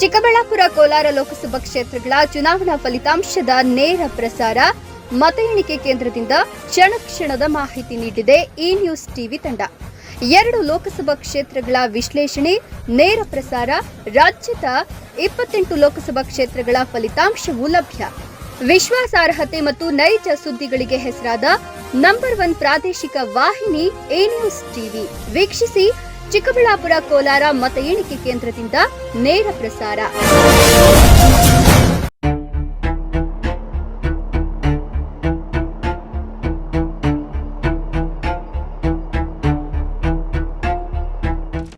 ಚಿಕ್ಕಬಳ್ಳಾಪುರ ಕೋಲಾರ ಲೋಕಸಭಾ ಕ್ಷೇತ್ರಗಳ ಚುನಾವಣಾ ಫಲಿತಾಂಶದ ನೇರ ಪ್ರಸಾರ ಮತ ಎಣಿಕೆ ಕೇಂದ್ರದಿಂದ ಕ್ಷಣ ಕ್ಷಣದ ಮಾಹಿತಿ ನೀಡಿದೆ ಇ ನ್ಯೂಸ್ ಟಿವಿ ತಂಡ. ಎರಡು ಲೋಕಸಭಾ ಕ್ಷೇತ್ರಗಳ ವಿಶ್ಲೇಷಣೆ, ನೇರ ಪ್ರಸಾರ, ರಾಜ್ಯದ ಇಪ್ಪತ್ತೆಂಟು ಲೋಕಸಭಾ ಕ್ಷೇತ್ರಗಳ ಫಲಿತಾಂಶವೂ ಲಭ್ಯ. ವಿಶ್ವಾಸಾರ್ಹತೆ ಮತ್ತು ನೈಜ ಸುದ್ದಿಗಳಿಗೆ ಹೆಸರಾದ ನಂಬರ್ ಒನ್ ಪ್ರಾದೇಶಿಕ ವಾಹಿನಿ ಎ ನ್ಯೂಸ್ ಟಿವಿ ವೀಕ್ಷಿಸಿ ಚಿಕ್ಕಬಳ್ಳಾಪುರ ಕೋಲಾರ ಮತ ಎಣಿಕೆ ಕೇಂದ್ರದಿಂದ ನೇರ ಪ್ರಸಾರ.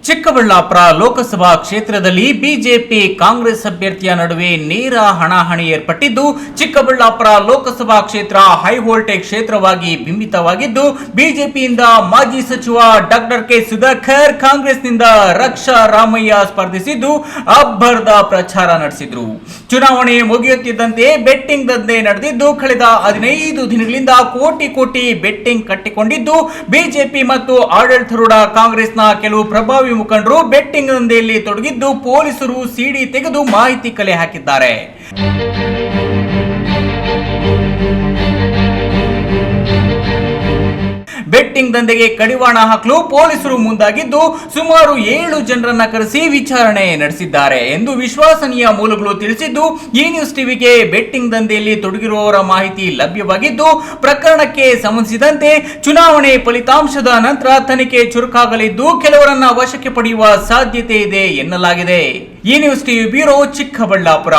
ಚಿಕ್ಕಬಳ್ಳಾಪುರ ಲೋಕಸಭಾ ಕ್ಷೇತ್ರದಲ್ಲಿ ಬಿಜೆಪಿ ಕಾಂಗ್ರೆಸ್ ಅಭ್ಯರ್ಥಿಯ ನಡುವೆ ನೇರ ಹಣಾಹಣಿ ಏರ್ಪಟ್ಟಿದ್ದು, ಚಿಕ್ಕಬಳ್ಳಾಪುರ ಲೋಕಸಭಾ ಕ್ಷೇತ್ರ ಹೈ ವೋಲ್ಟೇಜ್ ಕ್ಷೇತ್ರವಾಗಿ ಬಿಂಬಿತವಾಗಿದ್ದು, ಬಿಜೆಪಿಯಿಂದ ಮಾಜಿ ಸಚಿವ ಡಾಕ್ಟರ್ ಕೆ ಸುಧಾಕರ್ ಕಾಂಗ್ರೆಸ್ನಿಂದ ರಕ್ಷಾ ರಾಮಯ್ಯ ಸ್ಪರ್ಧಿಸಿದ್ದು, ಅಬ್ಬರದ ಪ್ರಚಾರ ನಡೆಸಿದ್ರು. ಚುನಾವಣೆ ಮುಗಿಯುತ್ತಿದ್ದಂತೆ ಬೆಟ್ಟಿಂಗ್ ದಂಧೆ ನಡೆದಿದ್ದು, ಕಳೆದ ಹದಿನೈದು ದಿನಗಳಿಂದ ಕೋಟಿ ಕೋಟಿ ಬೆಟ್ಟಿಂಗ್ ಕಟ್ಟಿಕೊಂಡಿದ್ದು, ಬಿಜೆಪಿ ಮತ್ತು ಆಡಳಿತಾರೂಢ ಕಾಂಗ್ರೆಸ್ನ ಕೆಲವು ಪ್ರಭಾವಿ ಮುಖಂಡರು ಬೆಟ್ಟಿಂಗ್ ದಂಧೆಯಲ್ಲಿ ತೊಡಗಿದ್ದು ಪೊಲೀಸರು ಸಿಡಿ ತೆಗೆದು ಮಾಹಿತಿ ಕಲೆ ಹಾಕಿದ್ದಾರೆ. ಬೆಟ್ಟಿಂಗ್ ದಂಧೆಗೆ ಕಡಿವಾಣ ಹಾಕಲು ಪೊಲೀಸರು ಮುಂದಾಗಿದ್ದು ಸುಮಾರು ಏಳು ಜನರನ್ನ ಕರೆಸಿ ವಿಚಾರಣೆ ನಡೆಸಿದ್ದಾರೆ ಎಂದು ವಿಶ್ವಾಸನೀಯ ಮೂಲಗಳು ತಿಳಿಸಿದ್ದು, ಈ ನ್ಯೂಸ್ ಟಿವಿಗೆ ಬೆಟ್ಟಿಂಗ್ ದಂಧೆಯಲ್ಲಿ ತೊಡಗಿರುವವರ ಮಾಹಿತಿ ಲಭ್ಯವಾಗಿದ್ದು, ಪ್ರಕರಣಕ್ಕೆ ಸಂಬಂಧಿಸಿದಂತೆ ಚುನಾವಣೆ ಫಲಿತಾಂಶದ ನಂತರ ತನಿಖೆ ಚುರುಕಾಗಲಿದ್ದು, ಕೆಲವರನ್ನ ವಶಕ್ಕೆ ಪಡೆಯುವ ಸಾಧ್ಯತೆ ಇದೆ ಎನ್ನಲಾಗಿದೆ. ಈ ನ್ಯೂಸ್ ಟಿವಿ ಬ್ಯೂರೋ ಚಿಕ್ಕಬಳ್ಳಾಪುರ.